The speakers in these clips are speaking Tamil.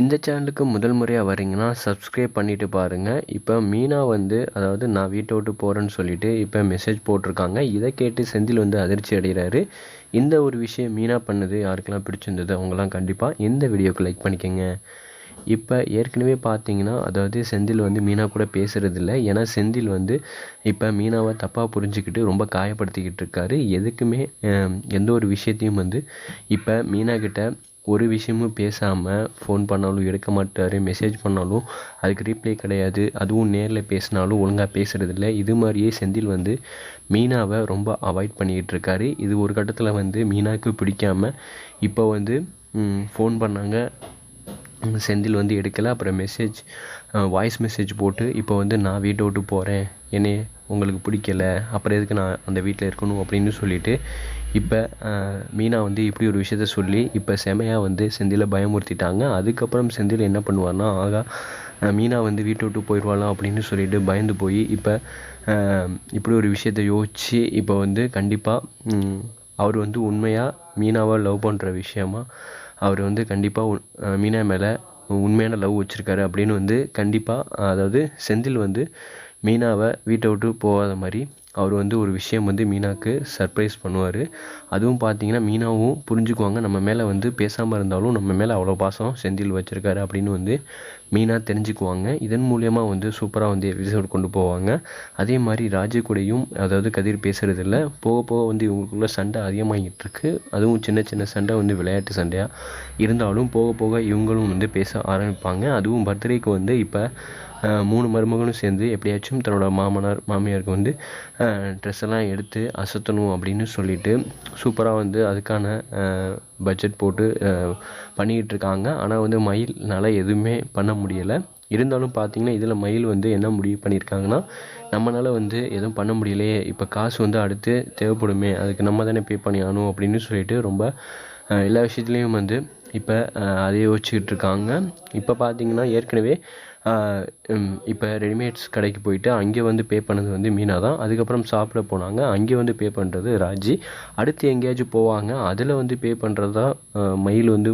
இந்த சேனலுக்கு முதல் முறையாக வரீங்கன்னா சப்ஸ்கிரைப் பண்ணிவிட்டு பாருங்கள் இப்போ மீனா வந்து அதாவது நான் வீட்டை விட்டு போகிறேன்னு சொல்லிட்டு இப்போ மெசேஜ் போட்டிருக்காங்க. இதை கேட்டு செந்தில் வந்து அதிர்ச்சி அடைகிறாரு. இந்த ஒரு விஷயம் மீனா பண்ணது யாருக்கெல்லாம் பிடிச்சிருந்தது அவங்களாம் கண்டிப்பாக இந்த வீடியோக்கு லைக் பண்ணிக்கோங்க. இப்போ ஏற்கனவே பார்த்தீங்கன்னா அதாவது செந்தில் வந்து மீனா கூட பேசுகிறதில்ல ஏன்னா செந்தில் வந்து இப்போ மீனாவை தப்பாக புரிஞ்சுக்கிட்டு ரொம்ப காயப்படுத்திக்கிட்டு இருக்காரு. எதுக்குமே எந்த ஒரு விஷயத்தையும் வந்து இப்போ மீனா கிட்ட ஒரு விஷயமும் பேசாமல் ஃபோன் பண்ணாலும் எடுக்க மாட்டார் மெசேஜ் பண்ணாலும் அதுக்கு ரீப்ளை கிடையாது. அதுவும் நேரில் பேசினாலும் ஒழுங்காக பேசுகிறதில்ல இது மாதிரியே செந்தில் வந்து மீனாவை ரொம்ப அவாய்ட் பண்ணிக்கிட்டு இருக்காரு. இது ஒரு கட்டத்தில் வந்து மீனாவுக்கு பிடிக்காமல் இப்போ வந்து ஃபோன் பண்ணாங்க. செந்தில் வந்து எடுக்கலை. அப்புறம் மெசேஜ் வாய்ஸ் மெசேஜ் போட்டு இப்போ வந்து நான் வீட்டை விட்டு போகிறேன் என்னை உங்களுக்கு பிடிக்கல. அப்புறம் எதுக்கு நான் அந்த வீட்டில் இருக்கணும்? அப்படின்னு சொல்லிவிட்டு இப்போ மீனா வந்து இப்படி ஒரு விஷயத்த சொல்லி இப்போ செமையாக வந்து செந்திலை பயமுறுத்திட்டாங்க. அதுக்கப்புறம் செந்தில் என்ன பண்ணுவார்னா ஆகா மீனா வந்து வீட்டை விட்டு போயிடுவாளாம் அப்படின்னு சொல்லிட்டு பயந்து போய் இப்போ இப்படி ஒரு விஷயத்த யோசித்து இப்போ வந்து கண்டிப்பாக அவர் வந்து உண்மையாக மீனாவை லவ் பண்ணுற விஷயமா அவர் வந்து கண்டிப்பாக மீனா மேலே உண்மையான லவ் வச்சுருக்காரு அப்படின்னு வந்து கண்டிப்பாக அதாவது செந்தில் வந்து மீனாவை வீட்டை விட்டு போகாத மாதிரி அவர் வந்து ஒரு விஷயம் வந்து மீனாவுக்கு சர்ப்ரைஸ் பண்ணுவார். அதுவும் பார்த்தீங்கன்னா மீனாவும் புரிஞ்சுக்குவாங்க. நம்ம மேலே வந்து பேசாமல் இருந்தாலும் நம்ம மேலே அவ்வளோ பாசம் செந்தில் வச்சுருக்காரு அப்படின்னு வந்து மீனா தெரிஞ்சுக்குவாங்க. இதன் மூலயமா வந்து சூப்பராக வந்து எபிசோட் கொண்டு போவாங்க. அதே மாதிரி ராஜு கூடையும் அதாவது கதிர் பேசுகிறதில்ல போக போக வந்து இவங்களுக்குள்ள சண்டை அதிகமாகிட்டு இருக்கு. அதுவும் சின்ன சின்ன சண்டை வந்து விளையாட்டு சண்டையாக இருந்தாலும் போக போக இவங்களும் வந்து பேச ஆரம்பிப்பாங்க. அதுவும் பர்த்டேக்கு வந்து இப்போ மூணு மருமகளும் சேர்ந்து எப்படியாச்சும் தன்னோட மாமனார் மாமியாருக்கு வந்து ட்ரெஸ் எல்லாம் எடுத்து அசத்தணும் அப்படின்னு சொல்லிட்டு சூப்பராக வந்து அதுக்கான பட்ஜெட் போட்டு பண்ணிக்கிட்டு இருக்காங்க. ஆனால் வந்து மயில்னால் எதுவுமே பண்ண முடியலை. இருந்தாலும் பார்த்தீங்கன்னா இதில் மயில் வந்து என்ன முடிவு பண்ணியிருக்காங்கன்னா நம்மளால் வந்து எதுவும் பண்ண முடியலையே. இப்போ காசு வந்து அடுத்து தேவைப்படுமே. அதுக்கு நம்ம தானே பே பண்ணி ஆகணும் அப்படின்னு சொல்லிட்டு ரொம்ப எல்லா விஷயத்துலேயும் வந்து இப்போ அதை யோசிச்சுக்கிட்டு இருக்காங்க இப்போ பார்த்தீங்கன்னா ஏற்கனவே இப்போ ரெடிமேட்ஸ் கடைக்கு போயிட்டு அங்கே வந்து பே பண்ணது வந்து மீனா தான். அதுக்கப்புறம் சாப்பிட போனாங்க. அங்கே வந்து பே பண்ணுறது ராஜி. அடுத்து எங்கேயாச்சும் போவாங்க. அதில் வந்து பே பண்ணுறது தான் மயில் வந்து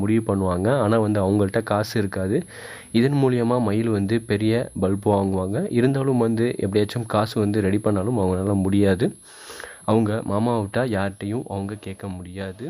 முடிவு பண்ணுவாங்க. ஆனால் வந்து அவங்கள்ட்ட காசு இருக்காது. இதன் மூலியமாக மயில் வந்து பெரிய பல்ப் வாங்குவாங்க. இருந்தாலும் வந்து எப்படியாச்சும் காசு வந்து ரெடி பண்ணாலும் அவங்களால முடியாது. அவங்க மாமா விட்டால் யார்கிட்டையும் அவங்க கேட்க முடியாது.